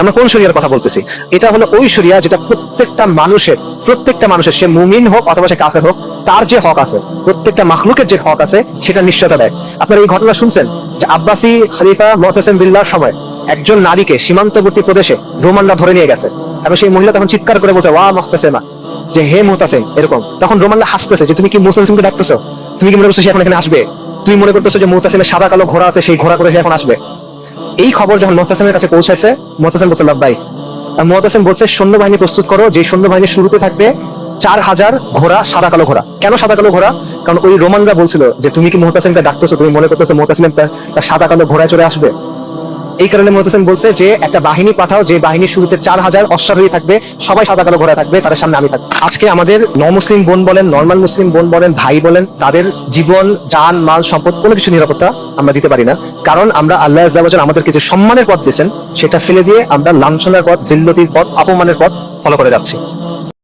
আমরা কোন শরিয়ার কথা বলতেছি? এটা হলো ওই শরিয়া যেটা প্রত্যেকটা মানুষের প্রত্যেকটা মানুষের, সে মুমিন হোক অথবা সে কাফের হোক, তার যে হক আছে, প্রত্যেকটা মাখলুকের যে হক আছে, সেটা নিশ্চয়তা দেয়। আপনারা এই ঘটনা শুনছেন? যে আব্বাসী খলিফা মহতাসেম বিল্লার সময় একজন নারীকে সীমান্তবর্তী প্রদেশে রোমানরা ধরে নিয়ে গেছে এবং সেই মহিলা তখন চিৎকার করে বলছে, ওয়া মহতাসেমা যে, হে মুহতাসিম এরকম। তখন রোমানরা হাসতেছে যে, তুমি কি মুহতাসিমকে ডাকতেছো? তুমি কি মনে করছ সে এখন এখানে আসবে? তুমি মনে করতেছো যে মুহতাসিমের সাদা কালো ঘোড়া আছে, সেই ঘোড়া করে সে এখন আসবে? এই খবর যখন মোহতাসেমের কাছে পৌঁছেছে মোহতাসেম বলছে লাভ ভাই মোহতাসেম বলছে, সৈন্যবাহিনী প্রস্তুত করো যে সৈন্যবাহিনীর শুরুতে থাকবে চার হাজার ঘোড়া, সাদা কালো ঘোড়া। কেন সাদা কালো ঘোড়া? কারণ ওই রোমানরা বলছিল যে, তুমি কি মোহতাসিমকে ডাকতেছো? তুমি মনে করতেছো মোহতাসিম তার সাদা কালো ঘোড়ায় চলে আসবে? এই কারণে মোহতাসিম বলছে যে, একটা বাহিনী পাঠাও, যে বাহিনীর শুরুতে চার হাজার অশ্বারোহী থাকবে, সবাই সাদা কালো ঘোড়া থাকবে, তাদের সামনে আমি থাকব। আজকে আমাদের ন মুসলিম বোন বলেন, নর্মাল মুসলিম বোন বলেন, ভাই বলেন, তাদের জীবন যান মাল, সম্পদ কোনো কিছু নিরাপত্তা আমরা দিতে পারি না। কারণ আমরা আল্লাহ আজ্জাওয়াজাল আমাদেরকে যে সম্মানের পথ দিয়েছেন, সেটা ফেলে দিয়ে আমরা লাঞ্ছনার পথ, জিল্লতির পথ, অপমানের পথ ফলো করে যাচ্ছি।